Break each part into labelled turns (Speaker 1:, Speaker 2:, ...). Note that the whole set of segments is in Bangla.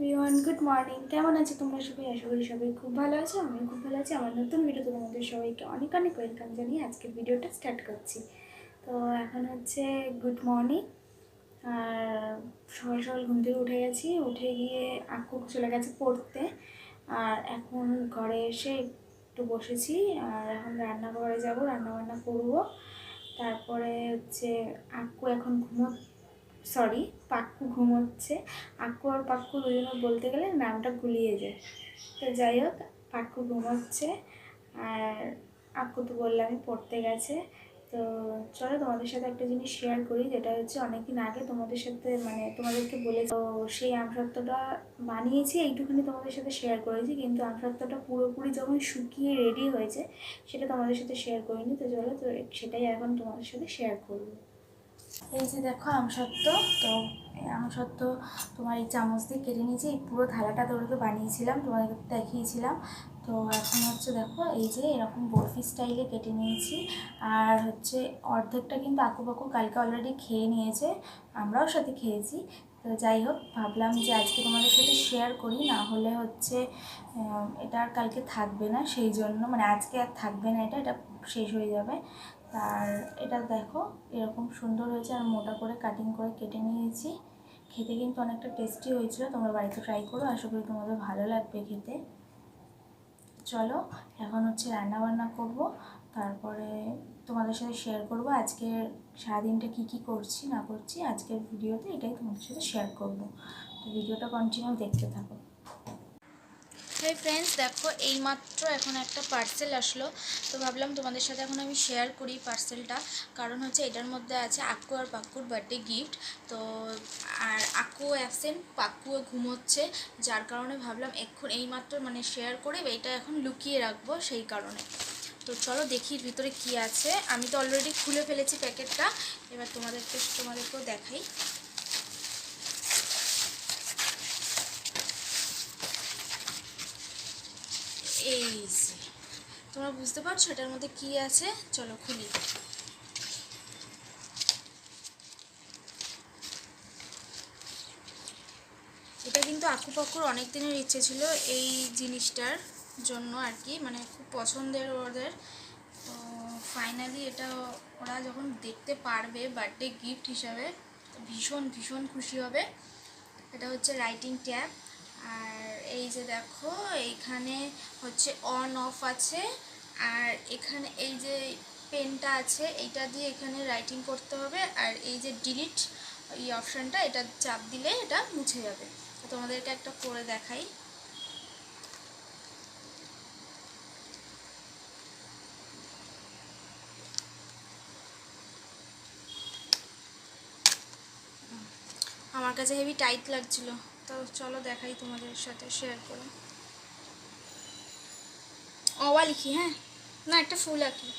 Speaker 1: এভরিওয়ান গুড মর্নিং কেমন আছো তোমরা সবাই? আশা করি সবাই খুব ভালো আছো, আমিও খুব ভালো আছি। আমার নতুন ভিডিওতে তোমাদের সবাইকে অনেক অনেক ওয়েলকাম জানিয়ে আজকে ভিডিওটা স্টার্ট করছি। তো এখন হচ্ছে গুড মর্নিং আর সকাল সকাল ঘুম থেকে উঠে গেছি। উঠে গিয়ে আকু চলে গেছে পড়তে। আর এখন ঘরে এসে একটু বসেছি। আর এখন রান্নাঘরে যাব রান্না বান্না করব। তারপরে হচ্ছে আকু এখন ঘুমো সরি, পাক্কু ঘুমোচ্ছে। আক্কু আর পাক্কু দুজনে বলতে গেলে নামটা গুলিয়ে যায়। তো যাই হোক, পাক্কু ঘুমোচ্ছে। আর আক্কু তো বললামই পড়তে গেছে। তো চলো তোমাদের সাথে একটা জিনিস শেয়ার করি, যেটা হচ্ছে অনেকদিন আগে তোমাদের সাথে মানে তোমাদেরকে বলে তো সেই আমসত্ত্বটা বানিয়েছি এইটুখানি তোমাদের সাথে শেয়ার করেছি। কিন্তু আমসত্ত্বটা পুরোপুরি যখন শুকিয়ে রেডি হয়েছে, সেটা তোমাদের সাথে শেয়ার করিনি। তো চলো তো সেটাই এখন তোমাদের সাথে শেয়ার করব। এই যে দেখো আমসত্ত্ব, তো আমসত্ত্ব তোমার এই চামচ দিয়ে কেটে নিয়েছি, এই পুরো থালাটা তোরকে বানিয়েছিলাম, তোমাদেরকে দেখিয়েছিলাম। তো এখন হচ্ছে দেখো, এই যে এরকম বরফি স্টাইলে কেটে নিয়েছি, আর হচ্ছে অর্ধেকটা কিন্তু আকু পাকু কালকে অলরেডি খেয়ে নিয়েছে, আমরাও সাথে খেয়েছি। তো যাই হোক, ভাবলাম যে আজকে তোমাদের সাথে শেয়ার করি, না হলে হচ্ছে এটা আর কালকে থাকবে না, সেই জন্য মানে আজকে আর থাকবে না এটা এটা শেষ হয়ে যাবে। আর এটা দেখো, এরকম সুন্দর হয়েছে আর মোটা করে কাটিং করে কেটে নিয়েছি। খেতে কিন্তু অনেকটা টেস্টি হয়েছিল, তোমরা বাড়িতে ট্রাই করো, আশা করি তোমাদের ভালো লাগবে খেতে। চলো, এখন হচ্ছে রান্না বান্না করব, তারপরে তোমাদের সাথে শেয়ার করব আজকে সারাদিনটা কি কি করছি, না করছি, আজকের ভিডিওতে এটাই তোমাদের সাথে শেয়ার করব। তো ভিডিওটা কন্টিনিউ দেখতে থাকো। হাই ফ্রেন্ডস দেখো এইমাত্র এখন একটা পার্সেল আসলো। তো ভাবলাম তোমাদের সাথে এখন আমি শেয়ার করি পার্সেলটা কারণ হচ্ছে এটার মধ্যে আছে আক্কু আর পাক্কুর বার্থডে গিফট তো আর আক্কুও অ্যাবসেন্ট পাক্কুও ঘুমোচ্ছে। যার কারণে ভাবলাম এখন এইমাত্র মানে শেয়ার করে এইটা এখন লুকিয়ে রাখব সেই কারণে। তো চলো দেখি ভিতরে কি আছে। আমি তো অলরেডি খুলে ফেলেছি প্যাকেটটা। এবার তোমাদেরকে, তোমাদেরকেও দেখাই। এই তোমরা বুঝতে পারছ এটার মধ্যে কি আছে? চলো খুলি। এটা কিন্তু আকুপাকুর অনেক দিনের ইচ্ছে ছিল এই জিনিসটার জন্য আর কি মানে খুব পছন্দের ওদের। তো ফাইনালি এটা ওরা যখন দেখতে পারবে বার্থডে গিফট হিসাবে ভীষণ ভীষণ খুশি হবে। এটা হচ্ছে রাইটিং ট্যাব আর এই যে দেখো এইখানে হচ্ছে অন অফ আছে। আর এখানে এই যে পেনটা আছে, এইটা দিয়ে এখানে রাইটিং করতে হবে। আর এই যে ডিলিট এই অপশানটা এটা চাপ দিলে এটা মুছে যাবে। তো তোমাদেরকে একটা করে দেখাই। আমার কাছে হেভি টাইট লাগছিল। তো চলো দেখাই তোমাদের সাথে শেয়ার করে। অওয়া লিখি হ্যাঁ? না, একটা ফুল আঁকি।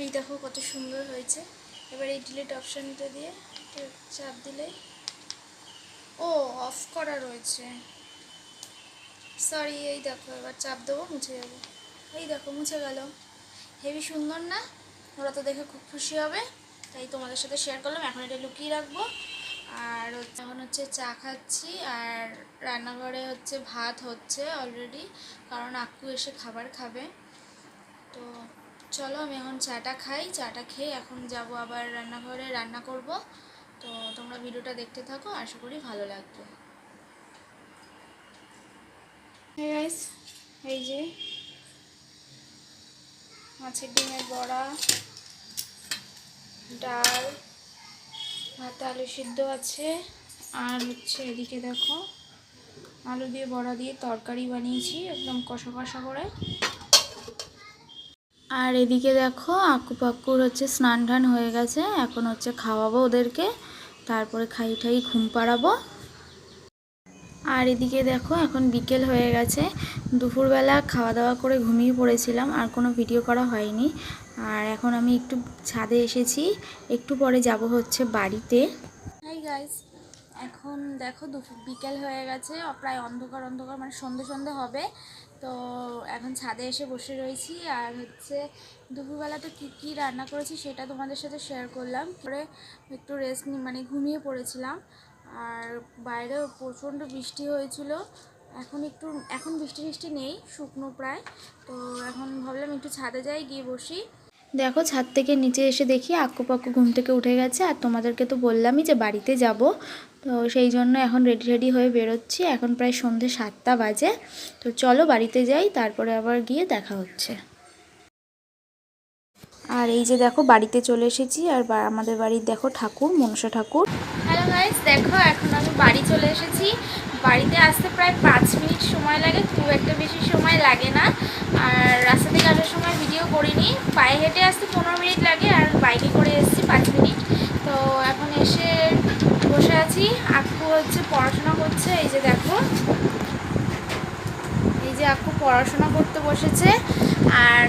Speaker 1: এই দেখো কত সুন্দর হয়েছে। এবার এই ডিলিট অপশানটা দিয়ে চাপ দিলেই ও অফ করা রয়েছে। সরি এই দেখো, এবার চাপ দেবো, মুছে যাবে। এই দেখো, মুছে গেল। হেভি সুন্দর না? ওরা তো দেখে খুব খুশি হবে। তাই তোমাদের সাথে শেয়ার করলাম। এখন এটা লুকিয়ে রাখব। আর এখন হচ্ছে চা খাচ্ছি। আর রান্নাঘরে হচ্ছে ভাত হচ্ছে অলরেডি কারণ আক্কু এসে খাবার খাবে। তো চলো, আমি এখন চাটা খাই। চাটা খেয়ে এখন যাব আবার রান্নাঘরে রান্না করব। তো তোমরা ভিডিওটা দেখতে থাকো। আশা করি ভালো লাগবে। এই যে মাছের ডিমের বড়া, ডাল, ভাত আলু সিদ্ধ আছে। আর হচ্ছে এদিকে দেখো, আলু দিয়ে বড়া দিয়ে তরকারি বানিয়েছি একদম কষা কষা করে। আর এদিকে দেখো আকু পাক্কুর হচ্ছে স্নান টান হয়ে গেছে। এখন হচ্ছে খাওয়াবো ওদেরকে, তারপরে খাই ঠাই ঘুম পাড়াবো। আর এদিকে দেখো, এখন বিকেল হয়ে গেছে। দুপুরবেলা খাওয়া দাওয়া করে ঘুমিয়ে পড়েছিলাম, আর কোনো ভিডিও করা হয়নি। আর এখন আমি একটু ছাদে এসেছি, একটু পরে যাব হচ্ছে বাড়িতে। হাই গাইস এখন দেখো দুপুর বিকেল হয়ে গেছে প্রায় অন্ধকার অন্ধকার মানে সন্ধে সন্ধে হবে।
Speaker 2: তো এখন ছাদে এসে বসে রয়েছি, আর হচ্ছে দুপুরবেলাতে কী কী রান্না করেছি সেটা তোমাদের সাথে শেয়ার করলাম। পরে একটু রেস্ট মানে ঘুমিয়ে পড়েছিলাম। আর বাইরে প্রচণ্ড বৃষ্টি হয়েছিল। এখন একটু, এখন বৃষ্টি বৃষ্টি নেই, শুকনো প্রায়। তো এখন ভাবলাম একটু ছাদে যাই, গিয়ে বসি। দেখো, ছাদ থেকে নিচে এসে দেখি আক্কু পাক্কু ঘুম থেকে উঠে গেছে। আর তোমাদেরকে তো বললামই যে বাড়িতে যাব। তো সেই জন্য এখন রেডি রেডি হয়ে বেরোচ্ছি। এখন প্রায় সন্ধে সাতটা বাজে। তো চলো বাড়িতে যাই, তারপরে আবার গিয়ে দেখা হচ্ছে। আর এই যে দেখো, বাড়িতে চলে এসেছি। আর আমাদের বাড়ির দেখো ঠাকুর, মনসা ঠাকুর। গাইস দেখো, এখন আমি বাড়ি চলে এসেছি। বাড়িতে আসতে প্রায় পাঁচ মিনিট সময় লাগে, খুব একটা বেশি সময় লাগে না। আর রাস্তা থেকে আসার সময় ভিডিও করিনি। পায়ে হেঁটে আসতে পনেরো মিনিট লাগে, আর বাইকে করে এসেছি পাঁচ মিনিট। তো এখন এসে বসে আছি। আকু হচ্ছে পড়াশোনা করছে, এই যে দেখো। এই যে আকু পড়াশোনা করতে বসেছে। আর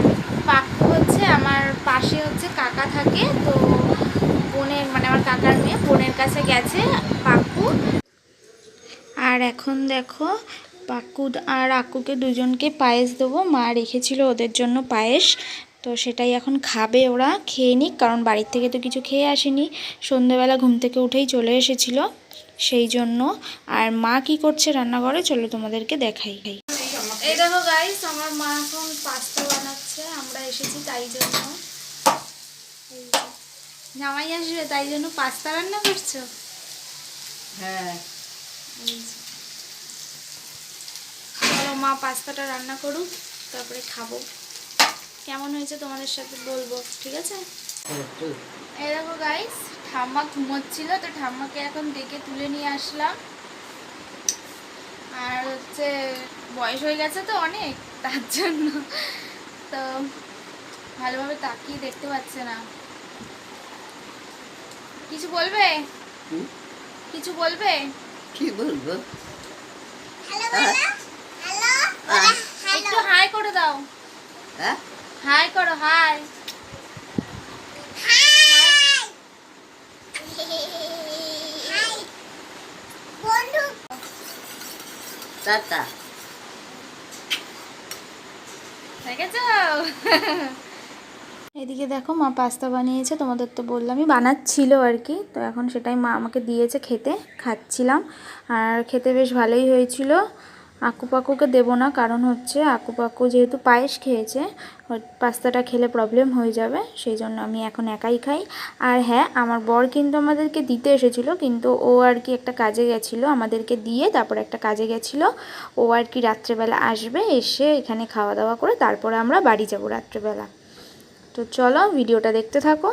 Speaker 2: পাক্কু হচ্ছে, আমার পাশে হচ্ছে কাকা থাকে, তো বোনের মানে আমার কাকার মেয়ে বোনের কাছে গেছে পাক্কু আর এখন দেখো পাক্কু আর আক্কুকে দুজনকে পায়েস দেবো। মা রেখেছিল ওদের জন্য পায়েস, তো সেটাই এখন খাবে ওরা, খেয়ে নিক, কারণ বাড়ির থেকে তো কিছু খেয়ে আসেনি। সন্ধ্যেবেলা ঘুম থেকে উঠেই চলে এসেছিল, সেই জন্য। আর মা কি করছে রান্নাঘরে, চলো তোমাদেরকে দেখাই। এই দেখো গাইস আমার মা এখন পাস্তা বানাচ্ছে, আমরা এসেছি তাই জন্য। জামাই আসবে তাই জন্য পাস্তা রান্না করছ?
Speaker 3: হ্যাঁ।
Speaker 2: চলো মা পাস্তাটা রান্না করুক তারপরে খাব। কেমন হয়েছে তোমাদের সাথে বলব ঠিক আছে? এই দেখো গাইস ঠাম্মা ঘুমোচ্ছিল তো ঠাম্মাকে এখন ডেকে তুলে নিয়ে আসলাম। আর হচ্ছে বয়স হয়ে গেছে তো অনেক তার জন্য। তো ভালোভাবে তাকিয়ে দেখতে পাচ্ছে না। কিছু বলবে? কিছু বলবে?
Speaker 3: কি বলব?
Speaker 2: একটু হাই করে দাও।
Speaker 3: হ্যাঁ?
Speaker 2: হাই করো হাই।
Speaker 3: টাটা।
Speaker 2: দেখেছ? এদিকে দেখো মা পাস্তা বানিয়েছে, তোমাদের তো বললামই বানাচ্ছিল আর কি। তো এখন সেটাই মা আমাকে দিয়েছে খেতে, খাচ্ছিলাম। আর খেতে বেশ ভালোই হয়েছিল। আকু পাকুকে দেবো না, কারণ হচ্ছে আকু পাকু যেহেতু পায়েস খেয়েছে পাস্তাটা খেলে প্রবলেম হয়ে যাবে সেই জন্য আমি এখন একাই খাই। আর হ্যাঁ আমার বর কিন্তু আমাদেরকে দিতে এসেছিল, কিন্তু ও আর কি একটা কাজে গেছিল, আমাদেরকে দিয়ে তারপর একটা কাজে গেছিল। ও আর কি রাত্রেবেলা আসবে, এসে এখানে খাওয়া দাওয়া করে তারপরে আমরা বাড়ি যাব রাত্রেবেলা। তো চলো ভিডিওটা দেখতে থাকো।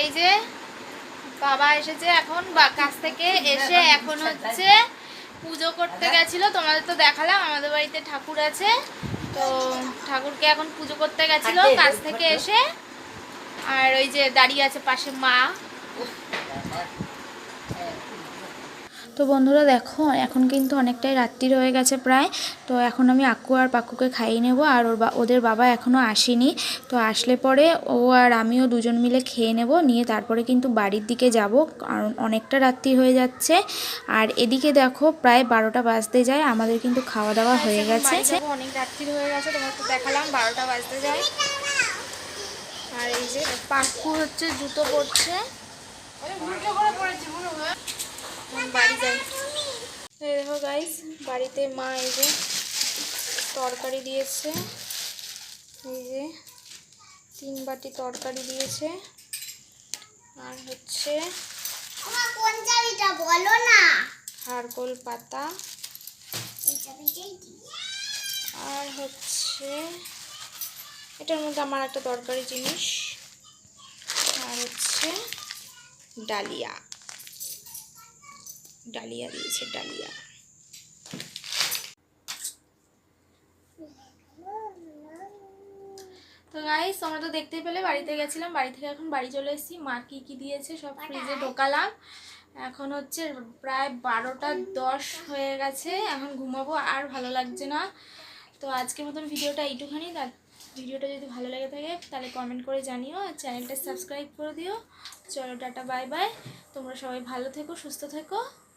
Speaker 2: এই যে বাবা এসেছে এখন বা- কাছ থেকে এসে এখন হচ্ছে পুজো করতে গেছিল। তোমাদের তো দেখালাম আমাদের বাড়িতে ঠাকুর আছে। তো ঠাকুরকে এখন পুজো করতে গেছিল কাছ থেকে এসে। আর ওই যে দাঁড়িয়ে আছে পাশে মা। তো বন্ধুরা দেখো এখন কিন্তু অনেকটাই রাত্রি হয়ে গেছে প্রায়। তো এখন আমি আক্কু আর পাক্কুকে খাইয়ে নেব আর ওর বা- ওদের বাবা এখনও আসেনি। তো আসলে পরে ও আর আমিও দুজন মিলে খেয়ে নেব নিয়ে তারপরে কিন্তু বাড়ির দিকে যাব কারণ অনেকটা রাত্রি হয়ে যাচ্ছে। আর এদিকে দেখো প্রায় বারোটা বাজতে যায় আমাদের কিন্তু খাওয়া দাওয়া হয়ে গেছে। অনেক রাত্রি হয়ে গেছে তোমার তো দেখালাম বারোটা বাজতে যায়। আর এই যে পাক্কু হচ্ছে জুতো পরছে। বাড়ি যাই। এই দেখো গাইস বাড়িতে মা এই যে তরকারি দিয়েছে। এই যে তিন বাটি তরকারি দিয়েছে। আর হচ্ছে
Speaker 4: কোন চাবিটা বলো না?
Speaker 2: হারকোল পাতা। আর হচ্ছে এটার মধ্যে আমার একটা দরকারি জিনিস। আর হচ্ছে ডালিয়া। ডালিয়া দিয়েছে, ডালিয়া। তো গাইস তোমরা তো দেখতেই পেলে, বাড়িতে গেছিলাম, বাড়ি থেকে এখন বাড়ি চলে এসেছি। মা কি কি দিয়েছে, সব ফ্রিজে ঢোকালাম। এখন হচ্ছে প্রায় বারোটা দশ হয়ে গেছে, এখন ঘুমাবো, আর ভালো লাগছে না। তো আজকের মতন ভিডিওটা এইটুখানি। ভিডিওটা যদি ভালো লেগে থাকে, তাহলে কমেন্ট করে জানিও, আর চ্যানেলটা সাবস্ক্রাইব করে দিও। চলো, টাটা বাই বাই তোমরা সবাই ভালো থেকো, সুস্থ থেকো।